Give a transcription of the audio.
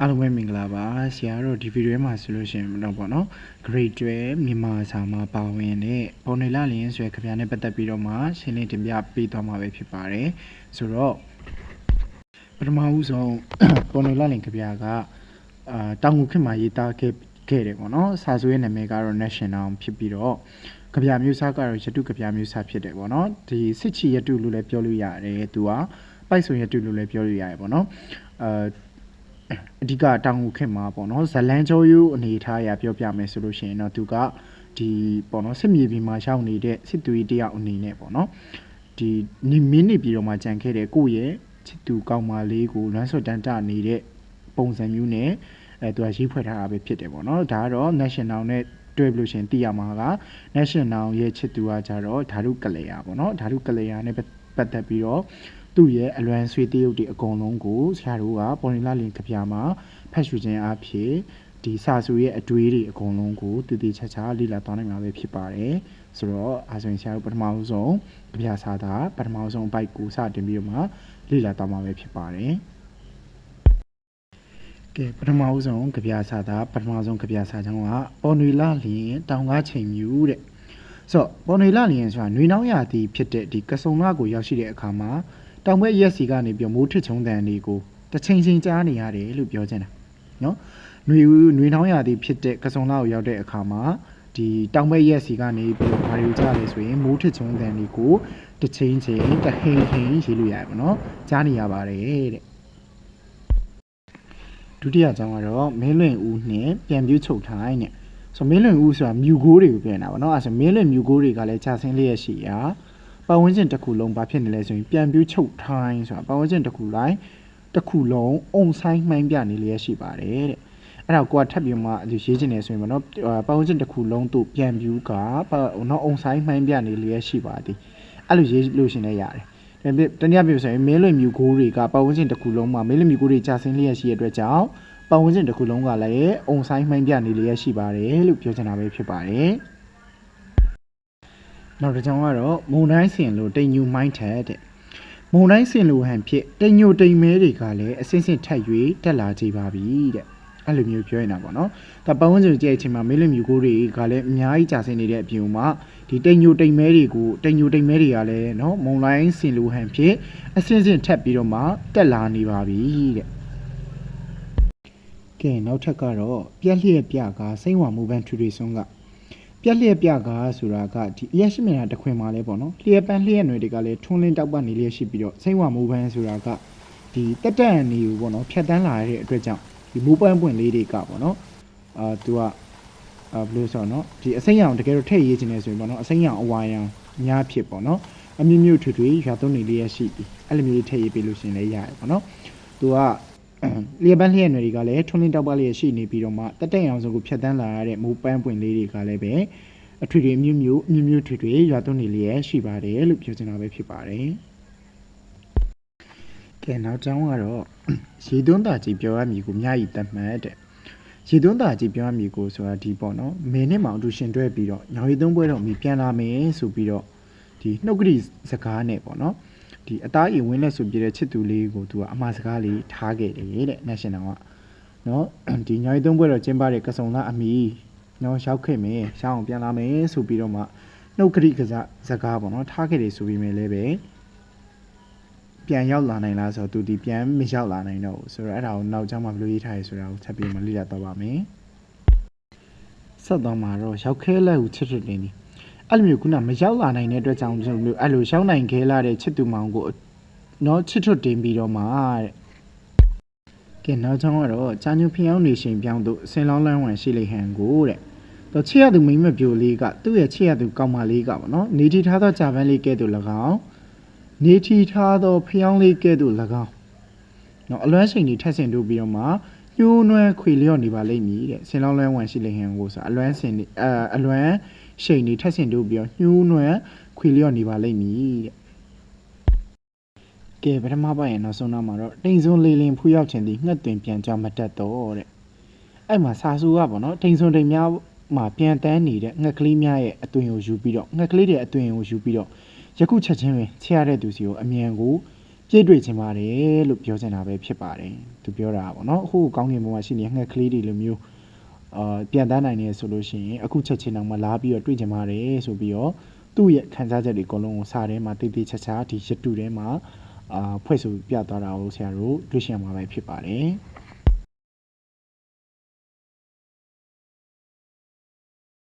အားလုံးပဲမင်္ဂလာပါဆရာတို့ဒီဗီဒီယိုမှာဆိုလို့ရှိရင်တော့ပေါ့နော် grade 12မြန်မာစာမှာပါဝင်တဲ့ပေါ်နေလာလင်းဆိုရယ်ခဗျာနဲ့ပတ်သက်ပြီးတော့မှရှင်းလင်းတင်ပြပေးသွားမှာပဲဖြစ်ပါတယ်ဆိုတော့ပထမဦးဆုံးပေါ်နေလာလင်းခဗျာကအာတောင်ငူခေတ်မှာရေးသားခဲ့ခဲ့တယ်ပေါ့နော်စာဆိုရဲ့နာမည်ကတော့ national ဖြစ်ပြီးတော့ကြပြမျိုးစားကတော့ရတုကြပြမျိုးစားဖြစ်တယ်ပေါ့နော်ဒီစစ်ချီရတုလို့လည်းပြောလို့ရတယ်သူကပိုက်ဆိုရတုလို့လည်းပြောလို့ရတယ်ပေါ့နော်အာ အဓိကတောင်ငူခင်မှာပေါ့နော်ဇလန်းကျော်ယူအနေထားအရပြောပြမယ်ဆိုလို့ရှိရင်တော့သူကဒီပေါ့နော်စစ်မြေပြင်မှာရောက်နေတဲ့စစ်သွေးတယောက်အနေနဲ့ပေါ့နော်ဒီနိမင်းနေပြီးတော့မှကြံခဲ့တဲ့ကိုယ့်ရဲ့ချစ်သူကောင်းမလေးကိုလွမ်းဆွတ်တန်းတနေတဲ့ပုံစံမျိုးနဲ့အဲသူကရေးဖွဲ့ထားတာပဲဖြစ်တယ်ပေါ့နော်ဒါကတော့ national နဲ့တွေ့လို့ရှရင်သိရမှာက national ရဲ့ချစ်သူကကြတော့ဓာတုကလေယာပေါ့နော်ဓာတုကလေယာနဲ့ပတ်သက်ပြီးတော့ သူ့ရဲ့အလွမ်းဆွေးတရုပ်တွေအကုန်လုံးကိုဆရာတို့ကပေါ်နီလာလင်ကပြာမှာဖတ်ရှုခြင်းအဖြစ်ဒီစာစုရဲ့အတွေးတွေအကုန်လုံးကိုတည်တည်ချာချာလေ့လာသွားနိုင်မှာပဲဖြစ်ပါတယ်ဆိုတော့အဲဆိုရင်ဆရာတို့ပထမဆုံးကပြာစာတာပထမဆုံးအပိုက်ကိုစတင်ပြီးတော့မှလေ့လာသွားမှာပဲဖြစ်ပါတယ်ကဲပထမဆုံးကြပြစာတာပထမဆုံးကြပြစာချောင်းကပေါ်နွေလာလျင်တောင်ကားချိန်မြူတဲ့ဆိုတော့ပေါ်နွေလာလျင်ဆိုတာနွေနှောင်းရာသီဖြစ်တဲ့ဒီကစုံလကိုရောက်ရှိတဲ့အခါမှာ တောင်ဘက်ရက်စီကနေပြီးမိုးထစ်ချုံတန်တွေကိုတစ်ချိန်ချိန်ကြားနေရတယ်လို့ပြောချင်တာနော်နွေနွေနှောင်းရာသီဖြစ်တဲ့ကစုံလကိုရောက်တဲ့အခါမှာဒီတောင်ဘက်ရက်စီကနေပြီးတော့ဘာတွေကြားလဲဆိုရင်မိုးထစ်ချုံတန်တွေကိုတစ်ချိန်ချိန်တဟိန်ဟိန်ရေးလို့ရတယ်ပေါ့နော်ကြားနေရပါတယ်တဲ့ဒုတိယအကြောင်းကတော့မင်းလွင်ဦးနဲ့ပြန်ပြူးချုပ်ထိုင်းနဲ့ဆိုမင်းလွင်ဦးဆိုတာမြူကိုးတွေကိုပြန်တာဗောနော်အဲဆိုမင်းလွင်မြူကိုးတွေကလည်းကြာဆင်းလျက်ရှိရာ ပတ်ဝန်းကျင်တစ်ခုလုံးဘာဖြစ်နေလဲဆိုရင်ပြန်ပြူးချုပ်ထိုင်းဆိုတာပတ်ဝန်းကျင်တစ်ခုလိုက်တစ်ခုလုံးအုံဆိုင်မှိုင်းပြနေလျက်ရှိပါတယ်တဲ့အဲ့တော့ကိုကထပ်ပြီးမှဒီရေးချင်နေဆိုရင်ဗောနော်ပတ်ဝန်းကျင်တစ်ခုလုံးတို့ပြန်ပြူးကနော်အုံဆိုင်မှိုင်းပြနေလျက်ရှိပါသည်အဲ့လိုရေးလို့ရှင်လည်းရတယ်တနည်းပြောဆိုရင်မင်းလွင်မြူကိုးတွေကပတ်ဝန်းကျင်တစ်ခုလုံးမှာမင်းလွင်မြူကိုးတွေကြာဆင်းလျက်ရှိတဲ့အတွက်ကြောင့်ပတ်ဝန်းကျင်တစ်ခုလုံးကလည်းအုံဆိုင်မှိုင်းပြနေလျက်ရှိပါတယ်လို့ပြောချင်တာပဲဖြစ်ပါတယ်။ နောက်တစ်ကြောင်းကတော့မုံတိုင်းစင်လို့တိမ်ညူမိုင်းထက်တဲ့မုံတိုင်းစင်လို့ဟန်ဖြစ်တိမ်ညိုတိမ်မဲတွေကလည်းအစင်းစင်းထက်၍တက်လာကြပါပြီတဲ့။အဲ့လိုမျိုးပြောနေတာပေါ့နော်။ဒါပတ်ဝန်းကျင်ကြည့်အချိန်မှာမေးလွင်မြူကိုးတွေကလည်းအများကြီးကြာဆင်းနေတဲ့အပြင်မှာဒီတိမ်ညိုတိမ်မဲတွေကိုတိမ်ညိုတိမ်မဲတွေကလည်းနော်မုံတိုင်းစင်လို့ဟန်ဖြစ်အစင်းစင်းထက်ပြီးတော့မှတက်လာနေပါပြီတဲ့။ကဲနောက်ထပ်ကတော့ပြက်လျက်ပြကစိမ့်ဝါမူပန်းထူထူဆုံးက ပြက်လျက်ပြကဆိုတာကဒီအရက်ရှိမြင်တာတစ်ခွင်မှာလဲပေါ့နော်လျက်ပန်းလျက်ຫນွေတွေကလည်းထွန်းလင်းတောက်ပနေလျက်ရှိပြီးတော့စိမ့်ဝါမူပန်းဆိုတာကဒီတက်တက်နေကိုပေါ့နော်ဖြတ်တန်းလာတဲ့အတွက်ကြောင့်ဒီမူပန်းပွင့်လေးတွေကပေါ့နော်အာသူကအာဘယ်လိုဆိုတော့နော်ဒီအစိမ်းရောင်တကယ်တော့ထည့်ရေးခြင်းနေဆိုရင်ပေါ့နော်အစိမ်းရောင်အဝါရောင်များဖြစ်ပေါ့နော်အမျိုးမျိုးထွေထွေရွာသွန်းနေလေးရရှိပြီအဲ့လိုမျိုးလေးထည့်ရေးပေးလို့ရှင်လည်းရတယ်ပေါ့နော်သူက လျက်ပန်းလျက်နယ်တွေကလည်းထွန်းလင်းတောက်ပလျက်ရှိနေပြီးတော့မှတက်တက်ရောင်စုံကိုဖြတ်တန်းလာရတဲ့မူပန်းပွင့်လေးတွေကလည်းပဲအထွေထွေအမျိုးမျိုးအမျိုးမျိုးထွေထွေရွာသွန်းနေလေးရရှိပါတယ်လို့ပြောချင်တာပဲဖြစ်ပါတယ်ကဲနောက်ကြောင်းကတော့ရေသွန်းတာကြီးပြောရမည်ကိုမြည်တတ်မှတ်တဲ့ရေသွန်းတာကြီးပြောရမည်ကိုဆိုတာဒီပေါ့နော်မင်းနဲ့မောင်တို့ရှင်တွဲပြီးတော့ညောင်ရီသုံးပွဲတော့မိပြန်လာမယ်ဆိုပြီးတော့ဒီနှုတ်ကတိစကားနဲ့ပေါ့နော် ဒီအသားအိမ်ဝင်းလက်ဆိုပြတဲ့ချစ်သူလေးကိုသူကအမှားစကားလေးထားခဲ့တယ်တဲ့ national ကနော်ဒီညောင်ရီသုံးပွဲတော့ကျင်းပတဲ့ကစုံလားအမီနော်ရောက်ခဲ့မယ်ရှောင်းအောင်ပြန်လာမယ်ဆိုပြီးတော့မှနှုတ်ကတိကစားစကားပေါ့နော်ထားခဲ့တယ်ဆိုပြီးမယ်လည်းပဲပြန်ရောက်လာနိုင်လားဆိုတော့သူဒီပြန်မရောက်လာနိုင်တော့ဘူးဆိုတော့အဲ့ဒါကိုနောက်ကျမှဘယ်လိုရေးထားရဲဆိုတာကိုချက်ပြီးမှလေ့လာတော့ပါမယ်ဆက်တော့မှာတော့ရောက်ခဲလက်ကိုချစ်ချစ်နေသည် အဲ့လိုမျိုးခုနမရောက်လာနိုင်တဲ့အတွက်ကြောင့်ကျွန်တော်တို့အဲ့လိုရောက်နိုင်ခဲလာတဲ့ချစ်သူမောင်ကိုနော်ချစ်ထွတ်တင်ပြီးတော့မှတဲ့ကဲနောက်ကြောင်းကတော့ချာညူဖျောင်းနေရှင်ပြောင်းတို့ဆင်လောင်းလန်းဝံရှိလိဟန်ကိုတဲ့တော့ချစ်ရသူမိမပြိုလေးကသူ့ရဲ့ချစ်ရသူကောင်းမလေးကပေါ့နော်နေတီထားသောဂျာပန်လေးကဲ့သို့၎င်းနေတီထားသောဖျောင်းလေးကဲ့သို့၎င်းနော်အလွမ်းချိန်တွေထက်ဆင်တို့ပြီးတော့မှညှိုးနွမ်းခွေလျော့နေပါလိမ့်မည်တဲ့ဆင်လောင်းလန်းဝံရှိလိဟန်ကိုဆိုအလွမ်းစင်နေအအလွမ်း ချိန်တွေထက်ဆင်တို့ပြီးတော့ညှိုးနွမ်းခွေလျော့နေပါလိမ့်မည်တဲ့ကဲပထမပိုင်းရဲ့နောက်ဆုံးတော့မှာတော့တိမ်စွန်းလေးလင်းဖူးရောက်ခြင်းသည်ငှက်တွင်ပြန်ကြောင်းမတက်တော့တဲ့အဲ့မှာစာစုကပေါ့နော်တိမ်စွန်းတိမ်များမှာပြန်တန်းနေတဲ့ငှက်ကလေးများရဲ့အသွင်ကိုယူပြီးတော့ငှက်ကလေးတွေအသွင်ကိုယူပြီးတော့ယခုချက်ချင်းပင်ချရတဲ့သူစီကိုအမြန်ကိုပြည့်တွေ့ခြင်းပါတယ်လို့ပြောချင်တာပဲဖြစ်ပါတယ်သူပြောတာပေါ့နော်အခုကောင်းကင်ဘုံမှာရှိနေငှက်ကလေးတွေလိုမျိုး အာပြန်တန်းနိုင်နေဆိုလို့ရှိရင်အခုချက်ချင်းတော့မလာပြီးတော့တွေ့ကြပါတယ်ဆိုပြီးတော့သူ့ရဲ့ခံစားချက်တွေအကုန်လုံးကိုစာထဲမှာတိတ်တိတ်ချာချာဒီရတူထဲမှာအာဖွဲ့ဆိုပြသွားတာကိုဆရာတို့တွေ့ရှိရမှာပဲဖြစ်ပါတယ်